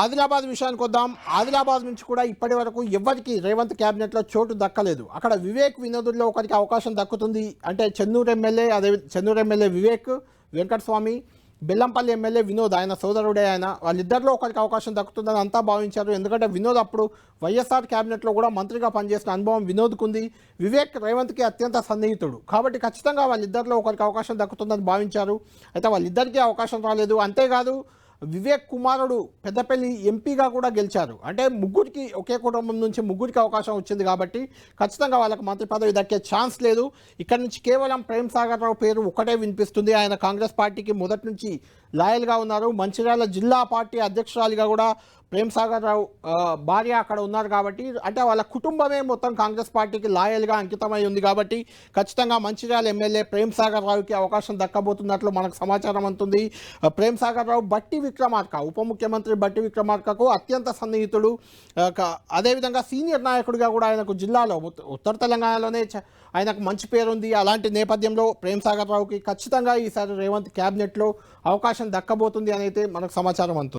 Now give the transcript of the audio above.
ఆదిలాబాద్ విషయానికి వద్దాం. ఆదిలాబాద్ నుంచి కూడా ఇప్పటి వరకు ఎవరికి రేవంత్ క్యాబినెట్లో చోటు దక్కలేదు. అక్కడ వివేక్ వినోదుల్లో ఒకరికి అవకాశం దక్కుతుంది. అంటే చెన్నూరు ఎమ్మెల్యే అదే చెన్నూరు ఎమ్మెల్యే వివేక్ వెంకటస్వామి బెల్లంపల్లి ఎమ్మెల్యే వినోద్ ఆయన సోదరుడే ఆయన వాళ్ళిద్దరిలో ఒకరికి అవకాశం దక్కుతుందని అంతా భావించారు. ఎందుకంటే వినోద్ అప్పుడు వైఎస్ఆర్ క్యాబినెట్లో కూడా మంత్రిగా పనిచేసిన అనుభవం వినోద్కు ఉంది. వివేక్ రేవంత్కి అత్యంత సన్నిహితుడు. కాబట్టి ఖచ్చితంగా వాళ్ళిద్దరిలో ఒకరికి అవకాశం దక్కుతుందని భావించారు. అయితే వాళ్ళిద్దరికీ అవకాశం రాలేదు. అంతేకాదు వివేక్ కుమారుడు పెద్దపల్లి ఎంపీగా కూడా గెలిచారు. అంటే ముగ్గురికి ఒకే కుటుంబం నుంచి ముగ్గురికి అవకాశం వచ్చింది కాబట్టి ఖచ్చితంగా వాళ్ళకి మంత్రి పదవి దక్కే ఛాన్స్ లేదు. ఇక్కడ నుంచి కేవలం ప్రేమ్ సాగర్ రావు పేరు ఒకటే వినిపిస్తుంది. ఆయన కాంగ్రెస్ పార్టీకి మొదటి నుంచి లాయల్గా ఉన్నారు. మంచిర్యాల జిల్లా పార్టీ అధ్యక్షురాలిగా కూడా ప్రేమ్ సాగర్ రావు భార్య అక్కడ ఉన్నారు కాబట్టి అంటే వాళ్ళ కుటుంబమే మొత్తం కాంగ్రెస్ పార్టీకి లాయల్గా అంకితమై ఉంది కాబట్టి ఖచ్చితంగా మంచిర్యాల ఎమ్మెల్యే ప్రేమ్ సాగర్ రావుకి అవకాశం దక్కబోతున్నట్లు మనకు సమాచారం అంటుంది ప్రేమ్ సాగర్ రావు బట్టి విక్రమార్క ఉప ముఖ్యమంత్రి బట్టి విక్రమార్కకు అత్యంత సన్నిహితుడు. అదేవిధంగా సీనియర్ నాయకుడిగా కూడా ఆయనకు జిల్లాలో ఉత్త- ఉత్తర తెలంగాణలోనే ఆయనకు మంచి పేరుంది. అలాంటి నేపథ్యంలో ప్రేమ్ సాగర్ రావుకి ఖచ్చితంగా ఈసారి రేవంత్ క్యాబినెట్లో అవకాశం దక్కబోతుంది అని అయితే మనకు సమాచారం అంటుంది